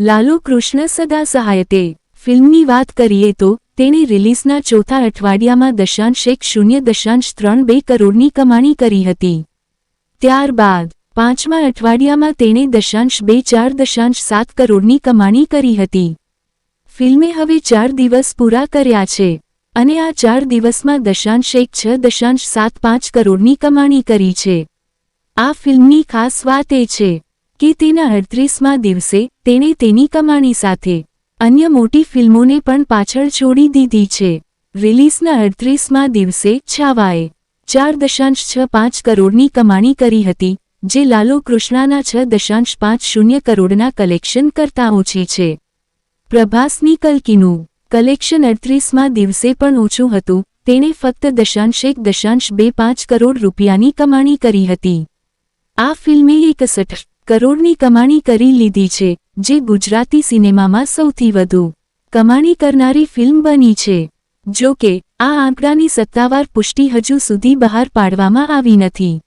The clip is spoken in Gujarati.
લાલુ કૃષ્ણ સદા સહાયતે ફિલ્મની વાત કરીએ તો તેણે રિલીઝના ચોથા અઠવાડિયામાં દશાંશ એક શૂન્ય દશાંશ ત્રણ બે કરોડની કમાણી કરી હતી. ત્યારબાદ પાંચમા અઠવાડિયામાં તેણે દશાંશ બે ચાર દશાંશ સાત કરોડની કમાણી કરી હતી. ફિલ્મે હવે ચાર દિવસ પૂરા કર્યા છે અને આ ચાર દિવસમાં દશાંશ એક છ દશાંશ સાત પાંચ કરોડની કમાણી કરી છે. આ ફિલ્મની ખાસ વાત એ છે કે તેના અડત્રીસમાં દિવસે તેણે તેની કમાણી સાથે અન્ય મોટી ફિલ્મોને પણ પાછળ છોડી દીધી છે. રિલીઝના અડત્રીસમાં દિવસે છાવાએ ચાર દશાંશ છ પાંચ કરોડની કમાણી કરી હતી, જે લાલો કૃષ્ણાના છ દશાંશ પાંચ શૂન્ય કરોડના કલેક્શન કરતાં ઓછી છે. પ્રભાસની કલ્કીનું કલેક્શન અડત્રીસમાં દિવસે પણ ઓછું હતું, તેણે ફક્ત દશાંશ એક દશાંશ બે પાંચ કરોડ રૂપિયાની કમાણી કરી હતી. આ ફિલ્મે એકસઠ કરોડની કમાણી કરી લીધી છે, જે ગુજરાતી સિનેમામાં સૌથી વધુ કમાણી કરનારી ફિલ્મ બની છે. જો કે, આ આંકડાની સત્તાવાર પુષ્ટિ હજુ સુધી બહાર પાડવામાં આવી નથી.